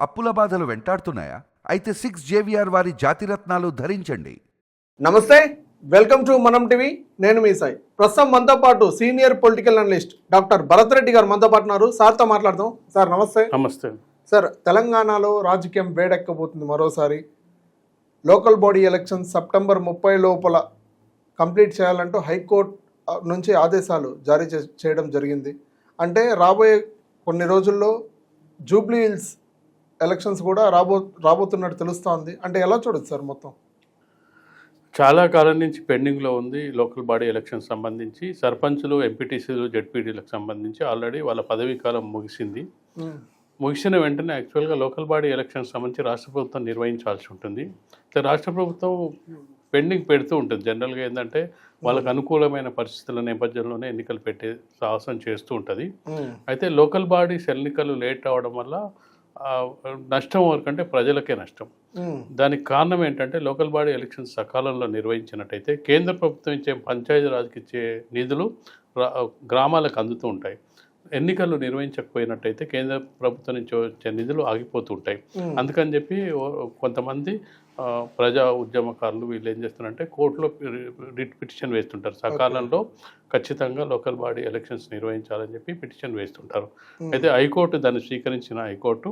అప్పుల బాధలు వెంటాడుతున్నాయా? అయితే సిక్స్ జేవిఆర్ వారి జాతిరత్నాలు ధరించండి. నమస్తే వెల్కమ్ టు మనం టీవీ నేను మీ సాయి. ప్రస్తుతం మనతో పాటు senior political analyst doctor Bharat Reddy garu మనతో పాటు ఉన్నారు. సార్తో మాట్లాడదాం. సార్ నమస్తే. నమస్తే. సార్ తెలంగాణలో రాజకీయం వేడెక్కబోతుంది మరోసారి. లోకల్ బాడీ ఎలక్షన్ సెప్టెంబర్ ముప్పై లోపల కంప్లీట్ చేయాలంటూ హైకోర్టు నుంచి ఆదేశాలు జారీ చే- చేయడం జరిగింది. అంటే రాబోయే కొన్ని రోజుల్లో జూబ్లీ హిల్స్ ఎలక్షన్స్ కూడా రాబో రాబోతున్నట్టు తెలుస్తోంది. అంటే ఎలా చూడొచ్చు సార్ మొత్తం? చాలా కాలం నుంచి పెండింగ్లో ఉంది లోకల్ బాడీ ఎలక్షన్ సంబంధించి. సర్పంచులు ఎంపీటీసీలు జెడ్పీటీలకు సంబంధించి ఆల్రెడీ వాళ్ళ పదవీ కాలం ముగిసింది. ముగిసిన వెంటనే యాక్చువల్గా లోకల్ బాడీ ఎలక్షన్ సంబంధించి రాష్ట్ర ప్రభుత్వం నిర్వహించాల్సి ఉంటుంది. రాష్ట్ర ప్రభుత్వం పెండింగ్ పెడుతూ ఉంటుంది. జనరల్గా ఏంటంటే వాళ్ళకు అనుకూలమైన పరిస్థితుల నేపథ్యంలోనే ఎన్నికలు పెట్టే సాహసం చేస్తూ ఉంటుంది. అయితే లోకల్ బాడీస్ ఎన్నికలు లేట్ అవడం వల్ల నష్టం వరకంటే ప్రజలకే నష్టం. దానికి కారణం ఏంటంటే లోకల్ బాడీ ఎలక్షన్స్ సకాలంలో నిర్వహించినట్టయితే కేంద్ర ప్రభుత్వం ఇచ్చే పంచాయతీ రాజ్కి ఇచ్చే నిధులు గ్రామాలకు అందుతూ ఉంటాయి. ఎన్నికలు నిర్వహించకపోయినట్టయితే కేంద్ర ప్రభుత్వం నుంచి వచ్చే నిధులు ఆగిపోతూ ఉంటాయి. అందుకని చెప్పి కొంతమంది ప్రజా ఉద్యమకారులు వీళ్ళు ఏం చేస్తున్నారంటే కోర్టులో రిట్ పిటిషన్ వేస్తుంటారు. సకాలంలో ఖచ్చితంగా లోకల్ బాడీ ఎలక్షన్స్ నిర్వహించాలని చెప్పి పిటిషన్ వేస్తుంటారు. అయితే హైకోర్టు దాన్ని స్వీకరించిన హైకోర్టు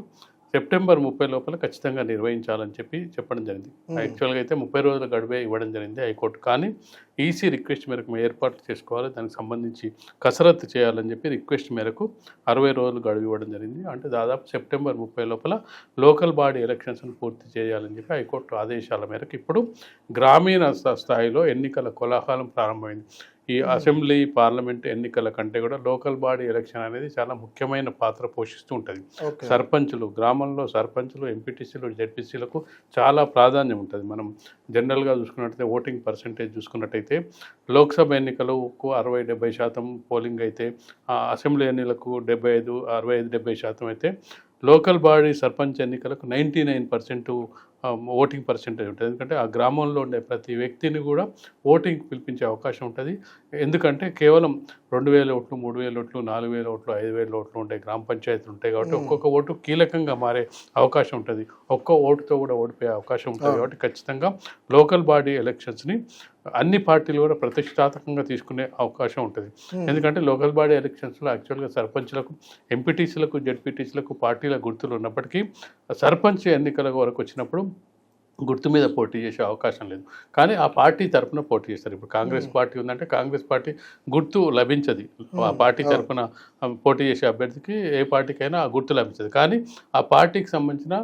సెప్టెంబర్ ముప్పై లోపల ఖచ్చితంగా నిర్వహించాలని చెప్పి చెప్పడం జరిగింది. యాక్చువల్గా అయితే ముప్పై రోజుల గడువే ఇవ్వడం జరిగింది హైకోర్టు. కానీ ఈసీ రిక్వెస్ట్ మేరకు మేము ఏర్పాట్లు చేసుకోవాలి దానికి సంబంధించి కసరత్తు చేయాలని చెప్పి రిక్వెస్ట్ మేరకు అరవై రోజులు గడువు ఇవ్వడం జరిగింది. అంటే దాదాపు సెప్టెంబర్ ముప్పై లోపల లోకల్ బాడీ ఎలక్షన్స్ను పూర్తి చేయాలని చెప్పి హైకోర్టు ఆదేశాల మేరకు ఇప్పుడు గ్రామీణ స్థా- స్థాయిలో ఎన్నికల కోలాహలం ప్రారంభమైంది. ఈ అసెంబ్లీ పార్లమెంట్ ఎన్నికల కంటే కూడా లోకల్ బాడీ ఎలక్షన్ అనేది చాలా ముఖ్యమైన పాత్ర పోషిస్తూ ఉంటుంది. సర్పంచులు గ్రామంలో సర్పంచులు ఎంపీటీసీలు జెడ్పీసీలకు చాలా ప్రాధాన్యం ఉంటుంది. మనం జనరల్గా చూసుకున్నట్టయితే ఓటింగ్ పర్సంటేజ్ చూసుకున్నట్టయితే లోక్సభ ఎన్నికలకు అరవై డెబ్బై శాతం పోలింగ్ అయితే అసెంబ్లీ ఎన్నికలకు డెబ్బై ఐదు అరవై ఐదు డెబ్బై శాతం అయితే లోకల్ బాడీ సర్పంచ్ ఎన్నికలకు ninety nine percent voting percentage ఉంటుంది. ఎందుకంటే ఆ గ్రామంలో ఉండే ప్రతి వ్యక్తిని కూడా ఓటింగ్ పిలిపించే అవకాశం ఉంటుంది. ఎందుకంటే కేవలం రెండు వేల ఓట్లు మూడు వేల ఓట్లు నాలుగు వేల ఓట్లు ఐదు వేల ఓట్లు ఉంటాయి గ్రామ పంచాయతీలు ఉంటాయి కాబట్టి ఒక్కొక్క ఓటు కీలకంగా మారే అవకాశం ఉంటుంది. ఒక్క ఓటుతో కూడా ఓడిపోయే అవకాశం ఉంటుంది కాబట్టి ఖచ్చితంగా లోకల్ బాడీ ఎలక్షన్స్ని అన్ని పార్టీలు కూడా ప్రతిష్టాత్మకంగా తీసుకునే అవకాశం ఉంటుంది. ఎందుకంటే లోకల్ బాడీ ఎలక్షన్స్లో యాక్చువల్గా సర్పంచ్లకు ఎంపీటీసీలకు జెడ్పీటీసీలకు పార్టీల గుర్తులు ఉన్నప్పటికీ సర్పంచ్ ఎన్నికల వరకు వచ్చినప్పుడు గుర్తు మీద పోటీ చేసే అవకాశం లేదు. కానీ ఆ పార్టీ తరపున పోటీ చేస్తారు. ఇప్పుడు కాంగ్రెస్ పార్టీ ఉందంటే కాంగ్రెస్ పార్టీ గుర్తు లభించదు. ఆ పార్టీ తరపున ఆ, పోటీ చేసే అభ్యర్థికి ఏ పార్టీకైనా ఆ గుర్తు లభించదు. కానీ ఆ పార్టీకి సంబంధించిన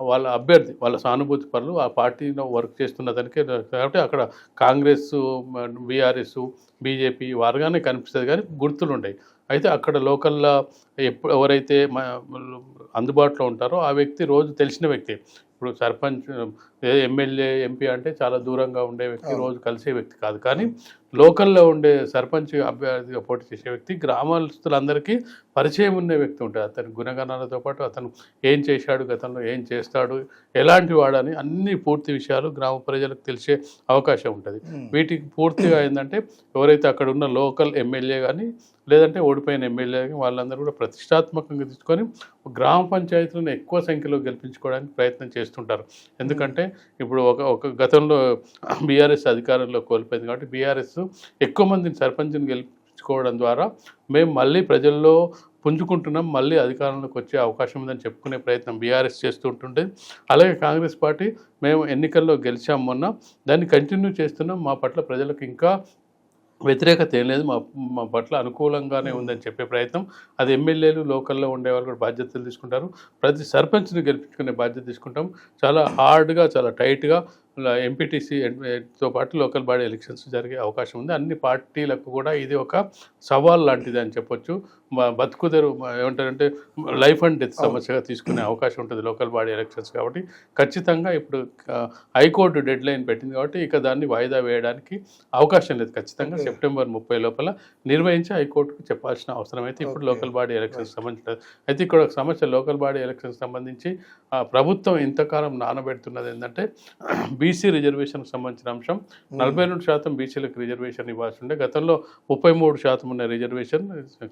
వాళ్ళ అభ్యర్థి వాళ్ళ సానుభూతి పనులు ఆ పార్టీలో వర్క్ చేస్తున్న దానికి కాబట్టి అక్కడ కాంగ్రెస్ బీఆర్ఎస్ బీజేపీ వారుగానే కనిపిస్తుంది కానీ గుర్తులు ఉంటాయి అయితే అక్కడ లోకల్లో ఎప్పుడు ఎవరైతే అందుబాటులో ఉంటారో ఆ వ్యక్తి రోజు తెలిసిన వ్యక్తి. ఇప్పుడు సర్పంచ్ ఎమ్మెల్యే ఎంపీ అంటే చాలా దూరంగా ఉండే వ్యక్తి రోజు కలిసే వ్యక్తి కాదు. కానీ లోకల్లో ఉండే సర్పంచ్ అభ్యర్థిగా పోటీ చేసే వ్యక్తి గ్రామస్తులందరికీ పరిచయం ఉన్న వ్యక్తి ఉంటాడు. అతని గుణగణాలతో పాటు అతను ఏం చేశాడు గతంలో ఏం చేస్తాడు ఎలాంటి వాడని అన్ని పూర్తి విషయాలు గ్రామ ప్రజలకు తెలిసే అవకాశం ఉంటుంది. వీటికి పూర్తిగా ఏంటంటే ఎవరైతే అక్కడ ఉన్న లోకల్ ఎమ్మెల్యే కానీ లేదంటే ఓడిపోయిన ఎమ్మెల్యే కానీ వాళ్ళందరూ కూడా ప్రతిష్టాత్మకంగా తీసుకొని గ్రామ పంచాయతీలను ఎక్కువ సంఖ్యలో గెలిపించుకోవడానికి ప్రయత్నం చేస్తుంటారు. ఎందుకంటే ఇప్పుడు ఒక ఒక గతంలో బీఆర్ఎస్ అధికారంలో కోల్పోయింది కాబట్టి బీఆర్ఎస్ ఎక్కువ మందిని సర్పంచ్ని గెలిపించుకోవడం ద్వారా మేము మళ్ళీ ప్రజల్లో పుంజుకుంటున్నాం మళ్ళీ అధికారంలోకి వచ్చే అవకాశం ఉందని చెప్పుకునే ప్రయత్నం బీఆర్ఎస్ చేస్తుంటుంటే అలాగే కాంగ్రెస్ పార్టీ మేము ఎన్నికల్లో గెలిచాం మొన్న దాన్ని కంటిన్యూ చేస్తున్నాం మా పట్ల ప్రజలకు ఇంకా వ్యతిరేకత ఏం లేదు. మా మా పట్ల అనుకూలంగానే ఉందని చెప్పే ప్రయత్నం. అది ఎమ్మెల్యేలు లోకల్లో ఉండేవాళ్ళు కూడా బాధ్యతలు తీసుకుంటారు. ప్రతి సర్పంచ్ని గెలిపించుకునే బాధ్యత తీసుకుంటాం. చాలా హార్డ్గా చాలా టైట్గా ఎంపీటీసీ తో పాటు లోకల్ బాడీ ఎలక్షన్స్ జరిగే అవకాశం ఉంది. అన్ని పార్టీలకు కూడా ఇది ఒక సవాల్ లాంటిది అని చెప్పొచ్చు. బతుకుదెరు ఏమంటారంటే లైఫ్ అండ్ డెత్ సమస్యగా తీసుకునే అవకాశం ఉంటుంది లోకల్ బాడీ ఎలక్షన్స్ కాబట్టి. ఖచ్చితంగా ఇప్పుడు హైకోర్టు డెడ్ లైన్ పెట్టింది కాబట్టి ఇక దాన్ని వాయిదా వేయడానికి అవకాశం లేదు. ఖచ్చితంగా సెప్టెంబర్ ముప్పై లోపల నిర్వహించి హైకోర్టుకు చెప్పాల్సిన అవసరం అయితే ఇప్పుడు లోకల్ బాడీ ఎలక్షన్స్ సంబంధించిన అయితే ఇక్కడ ఒక సమస్య లోకల్ బాడీ ఎలక్షన్స్ సంబంధించి ప్రభుత్వం ఇంతకాలం నానబెడుతున్నది ఏంటంటే బీసీ రిజర్వేషన్కి సంబంధించిన అంశం. నలభై రెండు శాతం బీసీలకు రిజర్వేషన్ ఇవ్వాల్సి ఉండే గతంలో ముప్పై మూడు శాతం ఉన్న రిజర్వేషన్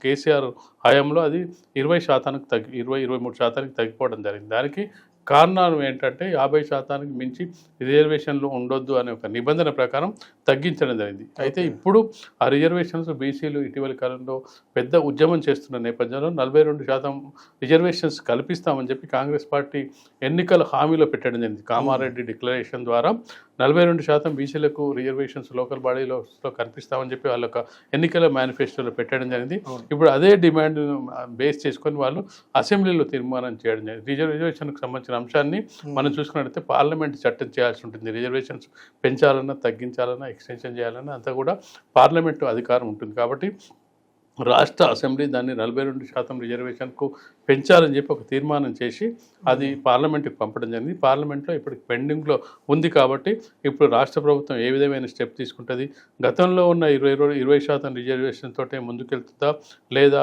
కేసీఆర్ హయాంలో అది ఇరవై శాతానికి తగ్గి ఇరవై ఇరవై మూడు శాతానికి తగ్గిపోవడం జరిగింది. దానికి కారణాలు ఏంటంటే యాభై శాతానికి మించి రిజర్వేషన్లు ఉండొద్దు అనే ఒక నిబంధన ప్రకారం తగ్గించడం జరిగింది. అయితే ఇప్పుడు ఆ రిజర్వేషన్స్ బీసీలు ఇటీవలి కాలంలో పెద్ద ఉద్యమం చేస్తున్న నేపథ్యంలో నలభై రెండు శాతం రిజర్వేషన్స్ కల్పిస్తామని చెప్పి కాంగ్రెస్ పార్టీ ఎన్నికల హామీలో పెట్టడం జరిగింది. కామారెడ్డి డిక్లరేషన్ ద్వారా నలభై రెండు శాతం బీసీలకు రిజర్వేషన్స్ లోకల్ బాడీలో కల్పిస్తామని చెప్పి వాళ్ళ ఎన్నికల మేనిఫెస్టోలో పెట్టడం జరిగింది. ఇప్పుడు అదే డిమాండ్ బేస్ చేసుకొని వాళ్ళు అసెంబ్లీలో తీర్మానం చేయడం జరిగింది. రిజర్వ్ రిజర్వేషన్కి సంబంధించిన అంశాన్ని మనం చూసుకున్నట్లయితే పార్లమెంట్ చట్టం చేయాల్సి ఉంటుంది. రిజర్వేషన్స్ పెంచాలన్నా తగ్గించాలన్నా ఎక్స్టెన్షన్ చేయాలన్నా అంతా కూడా పార్లమెంటు అధికారం ఉంటుంది. కాబట్టి రాష్ట్ర అసెంబ్లీ దాన్ని నలభై రెండు శాతం రిజర్వేషన్కు పెంచాలని చెప్పి ఒక తీర్మానం చేసి అది పార్లమెంట్కి పంపడం జరిగింది. పార్లమెంట్లో ఇప్పుడు పెండింగ్లో ఉంది కాబట్టి ఇప్పుడు రాష్ట్ర ప్రభుత్వం ఏ విధమైన స్టెప్ తీసుకుంటుంది? గతంలో ఉన్న ఇరవై ఇరవై శాతం రిజర్వేషన్ తోటే ముందుకెళ్తుందా? లేదా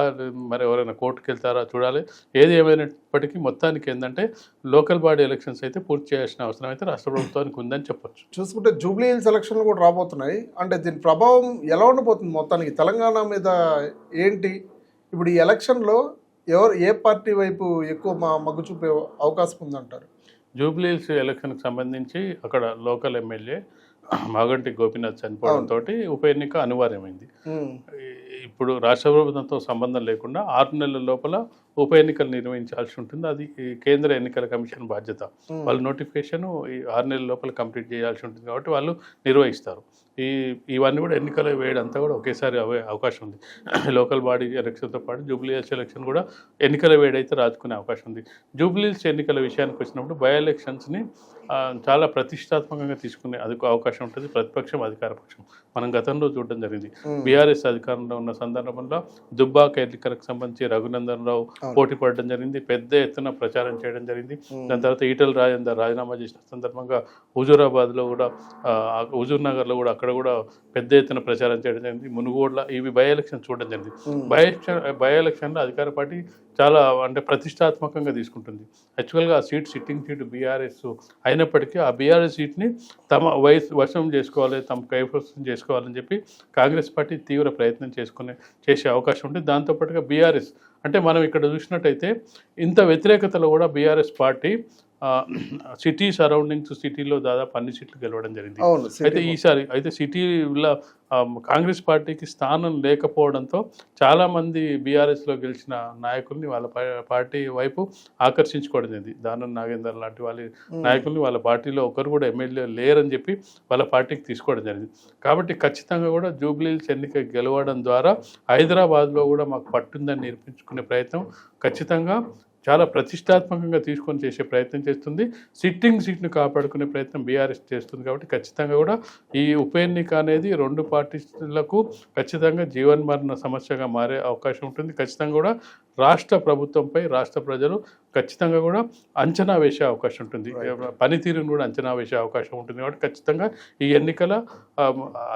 మరి ఎవరైనా కోర్టుకు వెళ్తారా చూడాలి. ఏది ఏమైనప్పటికీ మొత్తానికి ఏంటంటే లోకల్ బాడీ ఎలక్షన్స్ అయితే పూర్తి చేయాల్సిన అవసరం అయితే రాష్ట్ర ప్రభుత్వానికి ఉందని చెప్పొచ్చు. చూసుకుంటే జూబ్లీ హిల్స్ ఎలక్షన్లు కూడా రాబోతున్నాయి. అంటే దీని ప్రభావం ఎలా ఉండబోతుంది మొత్తానికి? తెలంగాణ మీద ఏంటి? ఇప్పుడు ఈ ఎలక్షన్లో ఎవరు ఏ పార్టీ వైపు ఎక్కువ మా మగ్గు చూపే అవకాశం ఉందంటారు? జూబ్లీహిల్స్ ఎలక్షన్కి సంబంధించి అక్కడ లోకల్ ఎమ్మెల్యే మాగంటి గోపీనాథ్ చనిపోవడంతో ఉప ఎన్నిక అనివార్యమైంది. ఇప్పుడు రాష్ట్ర ప్రభుత్వంతో సంబంధం లేకుండా ఆరు నెలల లోపల ఉప ఎన్నికలు నిర్వహించాల్సి ఉంటుంది. అది కేంద్ర ఎన్నికల కమిషన్ బాధ్యత. వాళ్ళ నోటిఫికేషన్ ఈ ఆరు నెలల లోపల కంప్లీట్ చేయాల్సి ఉంటుంది కాబట్టి వాళ్ళు నిర్వహిస్తారు. ఈ ఇవన్నీ కూడా ఎన్నికల వేయడంతా కూడా ఒకేసారి అవే అవకాశం ఉంది. లోకల్ బాడీ ఎలక్షన్తో పాటు జూబ్లీహిల్స్ ఎలక్షన్ కూడా ఎన్నికల వేడైతే రాజుకునే అవకాశం ఉంది. జూబ్లీహిల్స్ ఎన్నికల విషయానికి వచ్చినప్పుడు బై ఎలక్షన్స్ని చాలా ప్రతిష్టాత్మకంగా తీసుకునే అది అవకాశం ఉంటుంది. ప్రతిపక్షం అధికార పక్షం. మనం గతంలో చూడడం జరిగింది. బీఆర్ఎస్ అధికారంలో ఉన్న సందర్భంలో దుబ్బాక ఎన్నికలకు సంబంధించి రఘునందన్ రావు. పోటీ పడడం జరిగింది. పెద్ద ఎత్తున ప్రచారం చేయడం జరిగింది. దాని తర్వాత ఈటల రాజేందర్ రాజీనామా చేసిన సందర్భంగా హుజూరాబాద్లో కూడా హుజూర్ నగర్లో కూడా అక్కడ కూడా పెద్ద ఎత్తున ప్రచారం చేయడం జరిగింది. మునుగోడ్ల ఇవి బై ఎలక్షన్ చూడడం జరిగింది. బై ఎలక్షన్ బై ఎలక్షన్లో అధికార పార్టీ చాలా అంటే ప్రతిష్టాత్మకంగా తీసుకుంటుంది. యాక్చువల్గా ఆ సీట్ సిట్టింగ్ సీట్ బీఆర్ఎస్ అయినప్పటికీ ఆ బీఆర్ఎస్ సీట్ని తమ వయసు వశం చేసుకోవాలి తమ కైవసం చేసుకోవాలని చెప్పి కాంగ్రెస్ పార్టీ తీవ్ర ప్రయత్నం చేసుకునే చేసే అవకాశం ఉంటుంది దాంతోపాటుగా బీఆర్ఎస్ అంటే మనం ఇక్కడ చూసినట్టయితే ఇంత వ్యతిరేకతలో కూడా బీఆర్ఎస్ పార్టీ సిటీ సరౌండింగ్స్ సిటీలో దాదాపు అన్ని సీట్లు గెలవడం జరిగింది. అయితే ఈసారి అయితే సిటీలో కాంగ్రెస్ పార్టీకి స్థానం లేకపోవడంతో చాలామంది బీఆర్ఎస్లో గెలిచిన నాయకుల్ని వాళ్ళ పార్టీ వైపు ఆకర్షించుకోవడం జరిగింది. దానం నాగేందర్ లాంటి వాళ్ళ నాయకుల్ని వాళ్ళ పార్టీలో ఒకరు కూడా ఎమ్మెల్యే లేరని చెప్పి వాళ్ళ పార్టీకి తీసుకోవడం జరిగింది. కాబట్టి ఖచ్చితంగా కూడా జూబ్లీహిల్స్ ఎన్నిక గెలవడం ద్వారా హైదరాబాద్లో కూడా మాకు పట్టుందని నిరూపించుకునే ప్రయత్నం ఖచ్చితంగా చాలా ప్రతిష్టాత్మకంగా తీసుకొని చేసే ప్రయత్నం చేస్తుంది. సిట్టింగ్ సీట్ను కాపాడుకునే ప్రయత్నం బీఆర్ఎస్ చేస్తుంది కాబట్టి ఖచ్చితంగా కూడా ఈ ఉప ఎన్నిక అనేది రెండు పార్టీలకు ఖచ్చితంగా జీవన్మరణ సమస్యగా మారే అవకాశం ఉంటుంది. ఖచ్చితంగా కూడా రాష్ట్ర ప్రభుత్వంపై రాష్ట్ర ప్రజలు ఖచ్చితంగా కూడా అంచనా వేసే అవకాశం ఉంటుంది. పనితీరును కూడా అంచనా వేసే అవకాశం ఉంటుంది కాబట్టి ఖచ్చితంగా ఈ ఎన్నికల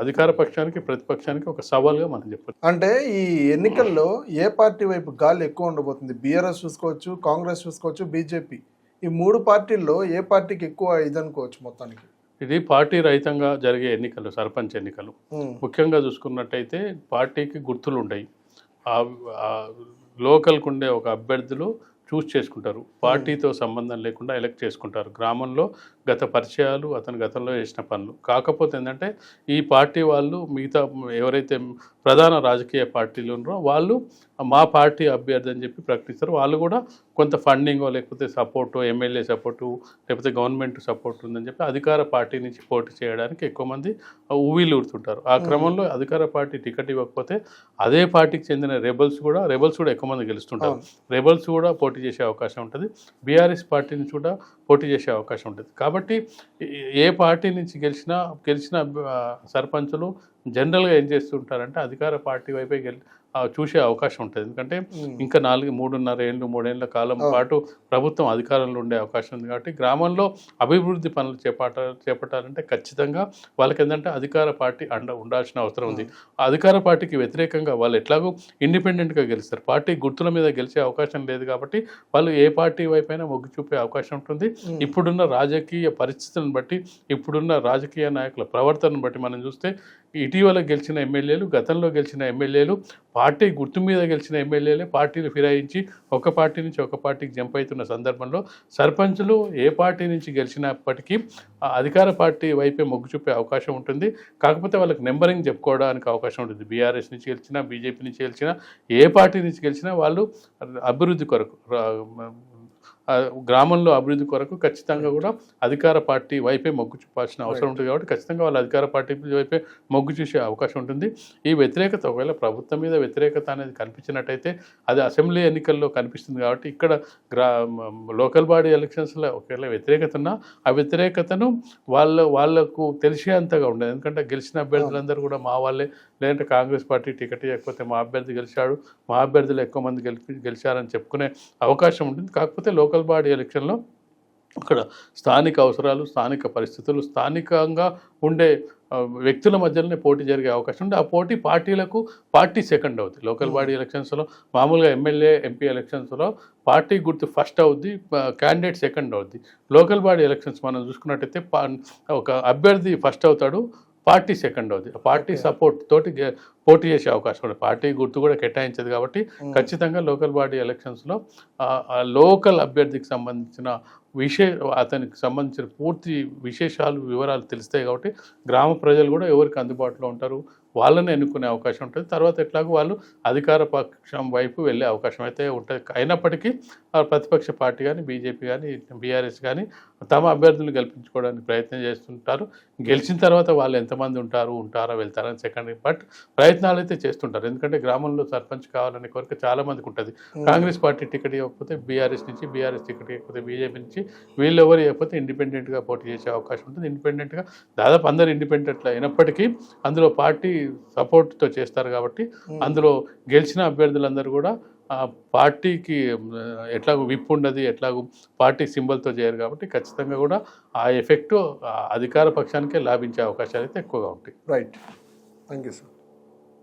అధికార పక్షానికి ప్రతిపక్షానికి ఒక సవాల్గా మనం చెప్పచ్చు. అంటే ఈ ఎన్నికల్లో ఏ పార్టీ వైపు గాలి ఎక్కువ ఉండబోతుంది? బీఆర్ఎస్ చూసుకోవచ్చు కాంగ్రెస్ చూసుకోవచ్చు బీజేపీ. ఈ మూడు పార్టీల్లో ఏ పార్టీకి ఎక్కువ ఇది అనుకోవచ్చు మొత్తానికి? ఇది పార్టీ రహితంగా జరిగే ఎన్నికలు సర్పంచ్ ఎన్నికలు. ఉమ్, ముఖ్యంగా చూసుకున్నట్టయితే పార్టీకి గుర్తులు ఉంటాయి ఆ లోకల్కు ఉండే ఒక అభ్యర్థులు చూస్ చేసుకుంటారు. పార్టీతో సంబంధం లేకుండా ఎలక్ట్ చేసుకుంటారు. గ్రామంలో గత పరిచయాలు అతను గతంలో చేసిన పనులు. కాకపోతే ఏంటంటే ఈ పార్టీ వాళ్ళు మిగతా ఎవరైతే ప్రధాన రాజకీయ పార్టీలు ఉన్నారో వాళ్ళు మా పార్టీ అభ్యర్థి అని చెప్పి ప్రకటిస్తారు. వాళ్ళు కూడా కొంత ఫండింగో లేకపోతే సపోర్టు ఎమ్మెల్యే సపోర్టు లేకపోతే గవర్నమెంట్ సపోర్ట్ ఉందని చెప్పి అధికార పార్టీ నుంచి పోటీ చేయడానికి ఎక్కువ మంది ఊవిలూరుతుంటారు ఆ క్రమంలో అధికార పార్టీ టికెట్ ఇవ్వకపోతే అదే పార్టీకి చెందిన రెబల్స్ కూడా రెబల్స్ కూడా ఎక్కువ మంది గెలుస్తుంటారు. రెబల్స్ కూడా పోటీ చేసే అవకాశం ఉంటుంది. బీఆర్ఎస్ పార్టీ నుంచి కూడా పోటీ చేసే అవకాశం ఉంటుంది. కాబట్టి కాబట్టి ఏ పార్టీ నుంచి గెలిచినా గెలిచిన సర్పంచులు జనరల్గా ఏం చేస్తుంటారంటే అధికార పార్టీ వైపే గెలి చూసే అవకాశం ఉంటుంది. ఎందుకంటే ఇంకా నాలుగు మూడున్నర ఏళ్ళు మూడేళ్ళ కాలం పాటు ప్రభుత్వం అధికారంలో ఉండే అవకాశం ఉంది కాబట్టి గ్రామంలో అభివృద్ధి పనులు చేపట్ట చేపట్టాలంటే ఖచ్చితంగా వాళ్ళకి ఏంటంటే అధికార పార్టీ అండ ఉండాల్సిన అవసరం ఉంది. అధికార పార్టీకి వ్యతిరేకంగా వాళ్ళు ఎట్లాగో ఇండిపెండెంట్గా గెలుస్తారు. పార్టీ గుర్తుల మీద గెలిచే అవకాశం లేదు కాబట్టి వాళ్ళు ఏ పార్టీ వైపైనా మొగ్గు చూపే అవకాశం ఉంటుంది. ఇప్పుడున్న రాజకీయ పరిస్థితులను బట్టి ఇప్పుడున్న రాజకీయ నాయకుల ప్రవర్తనను బట్టి మనం చూస్తే ఇటీవల గెలిచిన ఎమ్మెల్యేలు గతంలో గెలిచిన ఎమ్మెల్యేలు పార్టీ గుర్తు మీద గెలిచిన ఎమ్మెల్యేలే పార్టీలు ఫిరాయించి ఒక పార్టీ నుంచి ఒక పార్టీకి జంప్ అవుతున్న సందర్భంలో సర్పంచ్లు ఏ పార్టీ నుంచి గెలిచినప్పటికీ అధికార పార్టీ వైపే మొగ్గు చూపే అవకాశం ఉంటుంది. కాకపోతే వాళ్ళకి నెంబరింగ్ చెప్పుకోవడానికి అవకాశం ఉంటుంది. బీఆర్ఎస్ నుంచి గెలిచినా బీజేపీ నుంచి గెలిచినా ఏ పార్టీ నుంచి గెలిచినా వాళ్ళు అభివృద్ధి కొరకు గ్రామంలో అభివృద్ధి కొరకు ఖచ్చితంగా కూడా అధికార పార్టీ వైపే మొగ్గు చూపాల్సిన అవసరం ఉంటుంది కాబట్టి ఖచ్చితంగా వాళ్ళు అధికార పార్టీ వైపే మొగ్గు చూసే అవకాశం ఉంటుంది. ఈ వ్యతిరేకత ఒకవేళ ప్రభుత్వం మీద వ్యతిరేకత అనేది కనిపించినట్టయితే అది అసెంబ్లీ ఎన్నికల్లో కనిపిస్తుంది కాబట్టి ఇక్కడ గ్రా లోకల్ బాడీ ఎలక్షన్స్లో ఒకవేళ వ్యతిరేకత ఉన్నా ఆ వ్యతిరేకతను వాళ్ళ వాళ్ళకు తెలిసేంతగా ఉండదు. ఎందుకంటే గెలిచిన అభ్యర్థులందరూ కూడా మా వాళ్ళే. లేదంటే కాంగ్రెస్ పార్టీ టికెట్ ఇవ్వకపోతే మా అభ్యర్థి గెలిచాడు మా అభ్యర్థులు ఎక్కువ మంది గెలిపి గెలిచారని చెప్పుకునే అవకాశం ఉంటుంది. కాకపోతే లోకల్ బాడీ ఎలక్షన్లో అక్కడ స్థానిక అవసరాలు స్థానిక పరిస్థితులు స్థానికంగా ఉండే వ్యక్తుల మధ్యలోనే పోటీ జరిగే అవకాశం ఉంది ఆ పోటీ పార్టీలకు పార్టీ సెకండ్ అవుతుంది లోకల్ బాడీ ఎలక్షన్స్లో మామూలుగా ఎమ్మెల్యే ఎంపీ ఎలక్షన్స్లో పార్టీ గుర్తు ఫస్ట్ అవుద్ది క్యాండిడేట్ సెకండ్ అవుద్ది. లోకల్ బాడీ ఎలక్షన్స్ మనం చూసుకున్నట్టయితే ఒక అభ్యర్థి ఫస్ట్ అవుతాడు పార్టీ సెకండ్ అవుద్ది పార్టీ సపోర్ట్ తోటి పోటీ చేసే అవకాశం ఉంది. పార్టీ గుర్తు కూడా కేటాయించదు కాబట్టి ఖచ్చితంగా లోకల్ బాడీ ఎలక్షన్స్లో లోకల్ అభ్యర్థికి సంబంధించిన విషయ అతనికి సంబంధించిన పూర్తి విశేషాలు వివరాలు తెలుస్తాయి కాబట్టి గ్రామ ప్రజలు కూడా ఎవరికి అందుబాటులో ఉంటారు వాళ్ళని ఎన్నుకునే అవకాశం ఉంటుంది. తర్వాత ఎట్లాగో వాళ్ళు అధికార పక్షం వైపు వెళ్ళే అవకాశం అయితే ఉంటుంది. అయినప్పటికీ ప్రతిపక్ష పార్టీ కానీ బీజేపీ కానీ బీఆర్ఎస్ కానీ తమ అభ్యర్థులను గెలిపించుకోవడానికి ప్రయత్నం చేస్తుంటారు. గెలిచిన తర్వాత వాళ్ళు ఎంతమంది ఉంటారు ఉంటారా వెళ్తారని సెకండ్ బట్ ప్రయత్నాలు అయితే చేస్తుంటారు. ఎందుకంటే గ్రామంలో సర్పంచ్ కావాలనే కోరిక చాలా మందికి ఉంటుంది. కాంగ్రెస్ పార్టీ టికెట్ ఇవ్వకపోతే బీఆర్ఎస్ నుంచి బీఆర్ఎస్ టికెట్ ఇవ్వకపోతే బీజేపీ నుంచి వీళ్ళు ఎవరు ఇవ్వకపోతే ఇండిపెండెంట్గా పోటీ చేసే అవకాశం ఉంటుంది. ఇండిపెండెంట్గా దాదాపు అందరు ఇండిపెండెంట్ అయినప్పటికీ అందులో పార్టీ సపోర్ట్తో చేస్తారు కాబట్టి అందులో గెలిచిన అభ్యర్థులందరూ కూడా పార్టీకి ఎట్లాగో విప్ ఉండదు ఎట్లాగో పార్టీ సింబల్తో చేయరు కాబట్టి ఖచ్చితంగా కూడా ఆ ఎఫెక్ట్ అధికార పక్షానికే లాభించే అవకాశాలు అయితే ఎక్కువగా ఉంటాయి. Right thank you sir